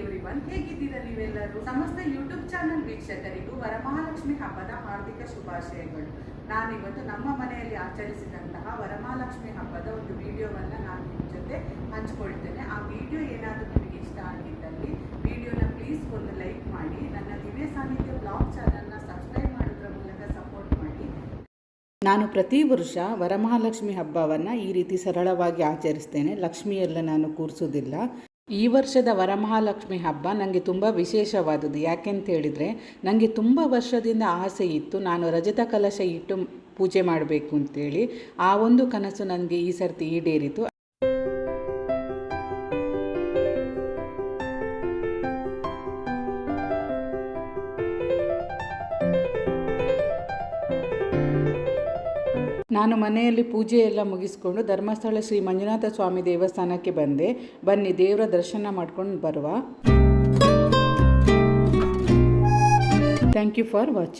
Everyone ಹೇಗಿದ್ದೀರಾ ನೀವೆಲ್ಲರೂ ಸಮಸ್ತ ಯೂಟ್ಯೂಬ್ ಚಾನಲ್ ವೀಕ್ಷಕರಿಗೂ ವರಮಹಾಲಕ್ಷ್ಮಿ ಹಬ್ಬದ ಹಾರ್ದಿಕ ಶುಭಾಶಯಗಳು. ನಾನಿವತ್ತು ನಮ್ಮ ಮನೆಯಲ್ಲಿ ಆಚರಿಸಿದಂತಹ ವರಮಹಾಲಕ್ಷ್ಮಿ ಹಬ್ಬದ ಒಂದು ವಿಡಿಯೋವನ್ನು ನಾನು ನಿಮ್ಮ ಜೊತೆ ಹಂಚ್ಕೊಳ್ತೇನೆ. ಆ ವಿಡಿಯೋ ಏನಾದರೂ ನಿಮಗೆ ಇಷ್ಟ ಆಗಿದ್ದಲ್ಲಿ ವಿಡಿಯೋನ ಪ್ಲೀಸ್ ಒಂದು ಲೈಕ್ ಮಾಡಿ, ನನ್ನ ದಿವ್ಯ ಸಾಹಿತ್ಯ ಬ್ಲಾಗ್ ಚಾನಲ್ನ ಸಬ್ಸ್ಕ್ರೈಬ್ ಮಾಡೋದ್ರ ಮೂಲಕ ಸಪೋರ್ಟ್ ಮಾಡಿ. ನಾನು ಪ್ರತಿ ವರ್ಷ ವರಮಹಾಲಕ್ಷ್ಮಿ ಹಬ್ಬವನ್ನು ಈ ರೀತಿ ಸರಳವಾಗಿ ಆಚರಿಸ್ತೇನೆ. ಲಕ್ಷ್ಮಿಯೆಲ್ಲ ನಾನು ಕೂರಿಸೋದಿಲ್ಲ ಈ ವರ್ಷದ ವರಮಹಾಲಕ್ಷ್ಮಿ ಹಬ್ಬ ನನಗೆ ತುಂಬ ವಿಶೇಷವಾದದ್ದು. ಯಾಕೆಂತ ಹೇಳಿದರೆ ನನಗೆ ತುಂಬ ವರ್ಷದಿಂದ ಆಸೆ ಇತ್ತು ನಾನು ರಜತ ಕಲಶ ಇಟ್ಟು ಪೂಜೆ ಮಾಡಬೇಕು ಅಂತೇಳಿ. ಆ ಒಂದು ಕನಸು ನನಗೆ ಈ ಸರ್ತಿ ಈಡೇರಿತು. ನಾನು ಮನೆಯಲ್ಲಿ ಪೂಜೆ ಎಲ್ಲ ಮುಗಿಸ್ಕೊಂಡು ಧರ್ಮಸ್ಥಳ ಶ್ರೀ ಮಂಜುನಾಥ ಸ್ವಾಮಿ ದೇವಸ್ಥಾನಕ್ಕೆ ಬಂದೆ. ಬನ್ನಿ, ದೇವರ ದರ್ಶನ ಮಾಡ್ಕೊಂಡು ಬರುವ. Thank you for watching